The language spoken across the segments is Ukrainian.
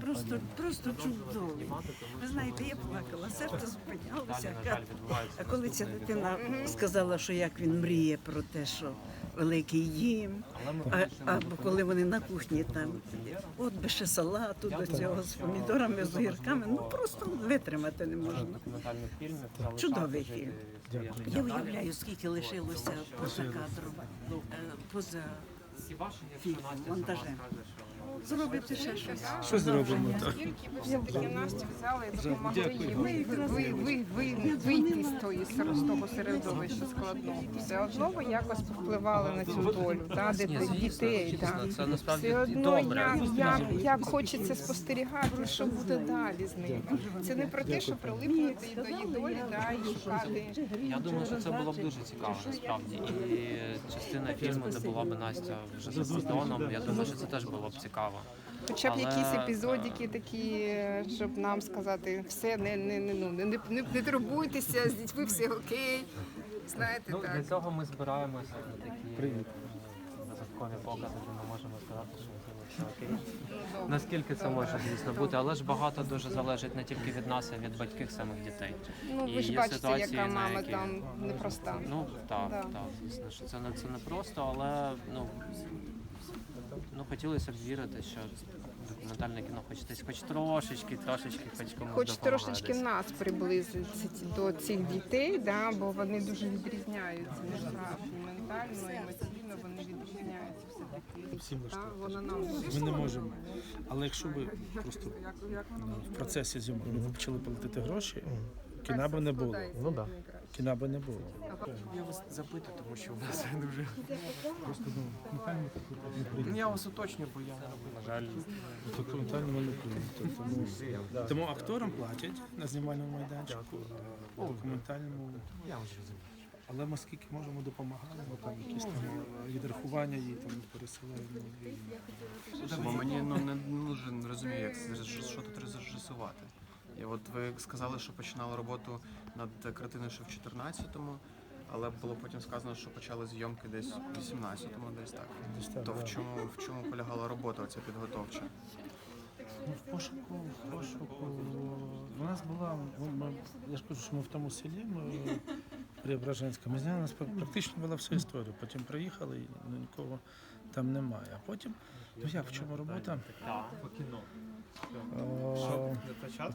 Просто, просто чудовий. Ви знаєте, я плакала, серце зупинялося. А коли ця дитина сказала, що як він мріє про те, що великий їм, а, або коли вони на кухні там, от би ще салату до цього з помідорами, з огірками, ну просто витримати не можна. Чудовий фільм. Я уявляю, скільки лишилося поза кадром, е, поза фільмом, монтажем. Зробити ще щось. Що зробимо? Скільки ви все-таки Насті взяли і допомогли їй ви, ви, ви, ви, вийти з, тої, з того середовища складного. Все одно ви якось повпливали на цю долю, да, де, дітей. це насправді Все одно добре. як, як, як хочеться спостерігати, що буде далі з ними. Це не про те, що прилипнути до її долі, да, і шукати. Я думаю, що це було б дуже цікаво насправді. І частина фільму, де була б Настя вже за кордоном, я думаю, що це теж було б цікаво. Хоча б Але, якісь епізодики такі, щоб нам сказати, все, не, не, не, ну, не, не, не, не турбуйтеся, з дітьми все окей. Знаєте, Ну, для цього ми збираємося на такі е, додаткові покази, де ми можемо сказати, що все окей. Наскільки це може, звісно, бути, але ж багато дуже залежить не тільки від нас, а від батьків самих дітей. Ну, І ви ж бачите, ситуації, яка на мама які- там непроста. Ну так, Да. так, звісно, що це не це не просто, але ну хотілося б вірити, що документальне кіно хоч десь хоч трошечки, трошечки, хоч комусь Хоч допомагає трошечки десь. нас приблизить до цих дітей, да, бо вони дуже відрізняються насправді ментально, емоційно вони відрізняються все-таки. Всім Да, влаштовує. вона нам Ми не можемо. Але якщо ви просто ну, в процесі зйомки ви почали платити гроші, кіна би не було. Ну так. Кіна би не було. Я вас запитую, тому що у нас дуже. Просто ну, Ну, я вас уточнюю, бо я, на жаль, Документально не прийде. Тому, тому акторам платять на знімальному майданчику, а документальному. Але ми скільки можемо допомагаємо, там якісь там відрахування їй там пересилаємо. мені ну не дуже не розумію, як що тут розрежисувати. І от ви сказали, що починали роботу над картиною ще в 14-му, але було потім сказано, що почали зйомки десь в 18-му, десь так. Десь так, То да. в чому в чому полягала робота оця підготовча? Ну, в пошуку, в пошуку. У нас була, ну, ми, я ж кажу, що ми в тому селі, ми Преображенська. Ми зняли у нас практично була вся історія. Потім приїхали і ну, нікого там немає. А потім, ну як в чому робота? По О,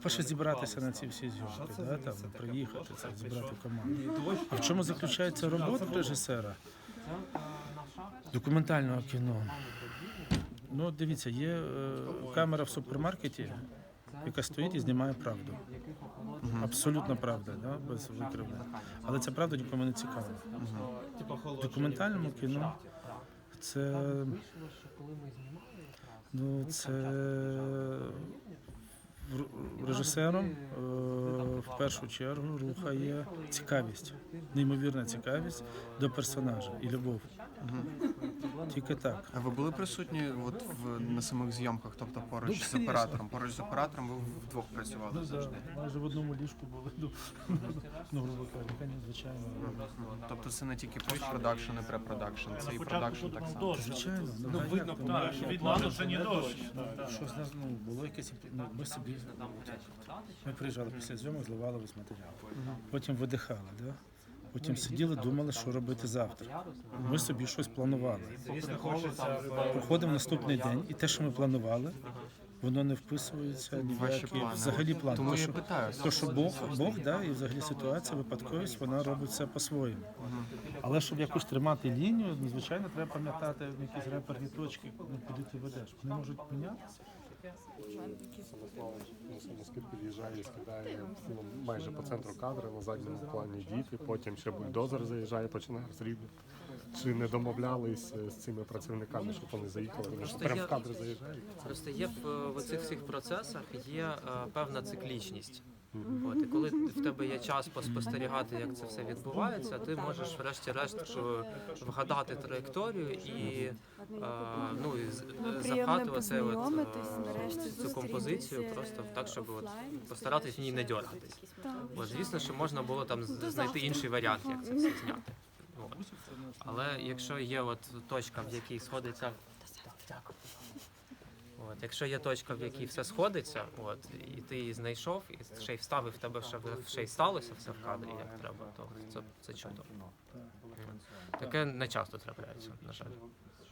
Перше зібратися на ці всі зйомки, да, там, приїхати, це, зібрати команду. А в чому заключається робота режисера документального кіно? Ну, дивіться, є е, камера в супермаркеті, яка стоїть і знімає правду. Абсолютно правда, да? без викривлення. Але ця правда нікому не цікава. В документальному кіно це, ну, це режисером е, в першу чергу рухає цікавість, неймовірна цікавість до персонажа і любов. Тільки так. А ви були присутні от в на самих зйомках, тобто поруч з оператором? Поруч з оператором ви вдвох працювали Ну, завжди. да, майже в одному ліжку були. Ну, ну грубо кажучи, звичайно. Тобто це не тільки постпродакшн і препродакшн, це і продакшн так само. Звичайно, ну, видно, Від плану це не дощ. що з нас ну, було якесь ну, ми собі. Ми приїжджали після зйомок, зливали весь матеріал. Потім видихали, да? Потім сиділи, думали, що робити завтра. Ми собі щось планували. Проходив наступний день, і те, що ми планували, воно не вписується ні в які взагалі плани. Тому То, я що- питаю. То, що Бог, Бог, да, і взагалі ситуація, випадковість, вона робить все по-своєму. Але щоб якусь тримати лінію, ну, звичайно, треба пам'ятати якісь реперні точки, ну, куди ти ведеш. Вони можуть мінятися. Самоскид під'їжджає і скидає ну, майже по центру кадри на задньому плані діти, потім ще бульдозер заїжджає, починає розрібати. Чи не домовлялись е, з цими працівниками, щоб вони заїхали? Тому що прямо в кадр заїжджають. Просто є в, цих всіх процесах є е, певна циклічність. От, і коли в тебе є час поспостерігати, як це все відбувається, ти можеш врешті-решт е, вгадати траєкторію і, е, ну, і з- запхати оце от, е, цю композицію просто так, щоб от, постаратись в ній не дьоргатись. Так. Бо звісно, що можна було там знайти інший варіант, як це все зняти. От. Але якщо є от точка, в якій сходиться. Дякую. От, якщо є точка, в якій все сходиться, от, і ти її знайшов, і ще й вставив тебе, ще, ще й сталося все в кадрі, як треба, то це, це чудо. Таке не часто трапляється, на жаль.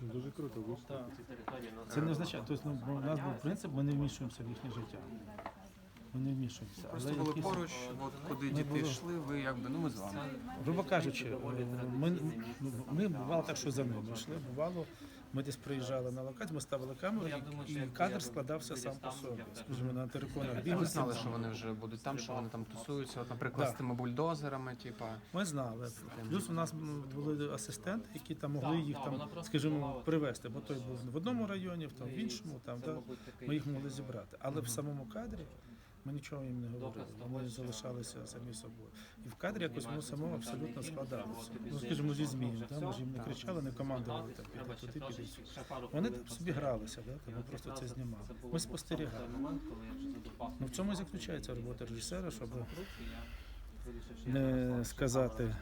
Дуже круто. ви. Це не означає, тобто ну, у нас був принцип, ми не вмішуємося в їхнє життя. Ми не вмішуємося. Просто Але були якісь- поруч, от куди Не діти було. йшли, ви якби ну ми з вами. Грубо кажучи, ми, ми бувало так, що за ними йшли. Бувало, ми десь приїжджали на локацію, ми ставили камеру, і, і кадр складався сам по собі. Скажімо, на териконах Ви бігли. знали, що вони вже будуть там, що вони там тусуються, от, наприклад, Да. з тими бульдозерами, типа. Ми знали. Плюс у нас були асистенти, які там могли їх там, скажімо, привезти, бо той був в одному районі, в там в іншому, там да, ми їх могли зібрати. Але в самому кадрі ми нічого їм не говорили. Вони залишалися самі собою. І в кадрі якось воно само абсолютно складалося. Ну, скажімо, зі змін, да, ми ж їм не кричали, не командували там піди туди, піди сюди. Вони там собі гралися, да, там, ми просто це знімали. Ми спостерігали. Ну, в цьому і заключається робота режисера, щоб не сказати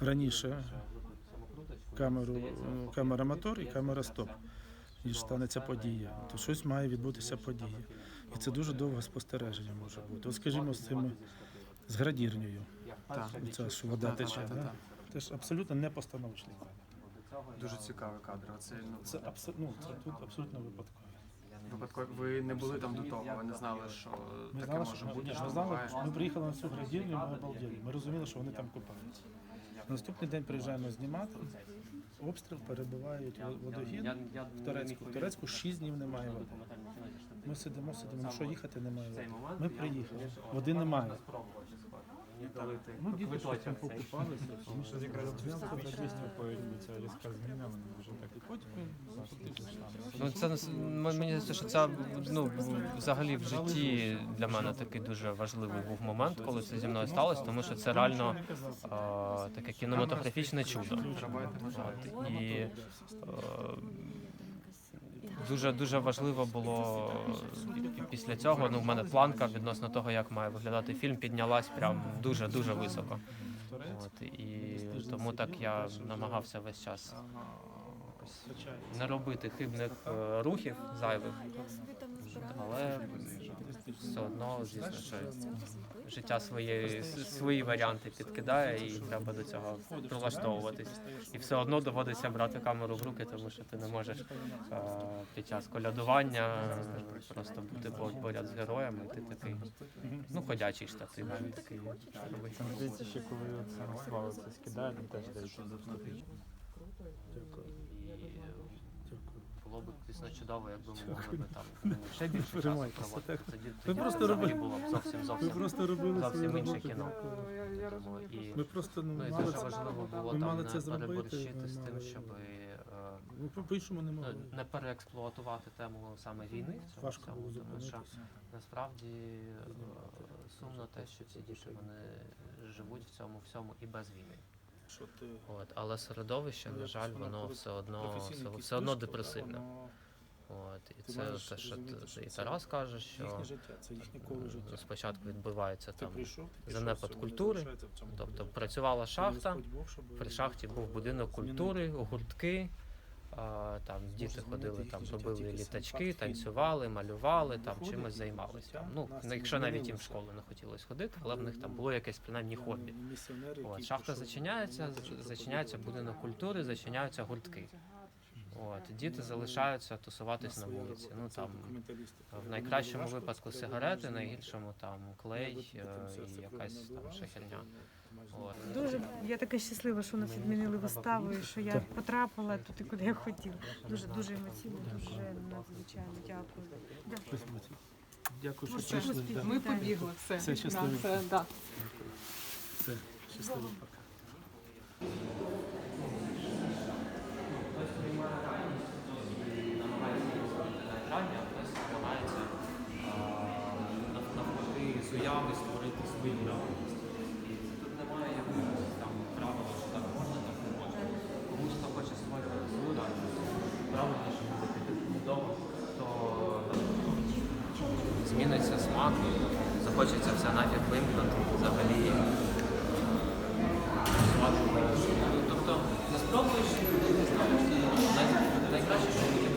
раніше камеру, е, камера мотор і камера стоп. І ж станеться подія. То щось має відбутися подія. І це дуже довге спостереження може бути. От, скажімо, з цим з градірнею. Це що вода тече. Да? Це ж абсолютно не постановочний кадр. Дуже цікавий кадр. Оце ну Це абсолютно, ну, це тут абсолютно випадково. випадково. Ви не були там до того, ви не знали, що Ми таке знали, може що бути. ні, що ми знали, буває. що ми приїхали на цю градірню, ми обалділи. Ми розуміли, що вони там купаються. Наступний день приїжджаємо знімати. Обстріл перебувають в- водогін в Турецьку. В Турецьку 6 днів немає води. Ми сидимо, сидимо, ну що їхати немає води. Ми приїхали, води немає. Ну, діти щось там покупалися, тому що якраз зйомка на 200 ця різка зміна, вони вже так і потім. Ну, це нас- мені здається, що це ну, взагалі в житті для мене такий дуже важливий був момент, коли це зі мною сталося, тому що це реально а, таке кінематографічне чудо. От, і е, дуже дуже важливо було після цього. Ну, в мене планка відносно того, як має виглядати фільм, піднялась прям дуже дуже високо. От, і тому так я намагався весь час не робити хибних е, рухів зайвих, але все одно, звісно, що життя свої, свої варіанти підкидає, і треба до цього прилаштовуватись. І все одно доводиться брати камеру в руки, тому що ти не можеш під час колядування просто бути по- поряд з героями, ти такий, ну, ходячий штатив. Такий. Здається, ще коли слава це скидає, теж дають доступити. Було б, звісно, чудово, якби ми могли б там ну, ще більше часу проводити. Тоді, тоді просто взагалі робили- було б зовсім Ми зовсім просто робили зовсім інше роботу. кіно. Я, я Тому і, Ми просто ну, ну, і мали дуже це- важливо було ми там мали не зробити, переборщити ми з тим, мали- щоб е, Ми по-іншому не могли. не переексплуатувати тему саме війни в цьому Важко всьому, було тому що зупинитися. насправді е, сумно те, що ці діти вони живуть в цьому всьому і без війни. Що ти От, але середовище, на жаль, воно все одно все, все одно депресивне. От, і це те, що і Тарас каже, що е, спочатку відбувається там занепад культури, Тобто працювала шахта, при шахті був будинок культури, гуртки. Там діти ходили, там робили літачки, танцювали, малювали, там чимось займалися. життя Ну, ну, якщо навіть їм в школу не хотілося ходити, але в них там було якесь принаймні хобі. Ну, От, шахта зачиняється, зачиняється будинок культури, зачиняються гуртки. От, діти залишаються тусуватись на вулиці. Ну там в найкращому випадку сигарети, найгіршому там клей е, і якась там ще херня. От. Дуже я така щаслива, що у нас відмінили виставу, і що я потрапила туди, куди я хотіла. Дуже дуже емоційно, дуже надзвичайно дякую. Дякую. Дякую, що Може, прийшли. да. Ми побігли, все. Все, щасливо. Да, це, да. Все, щасливо пока. намагається навпаки з уяви створити свою команду, захочеться все нафіг вимкнути, взагалі. Тобто не спробуєш, не знаєш. Найкраще, що буде.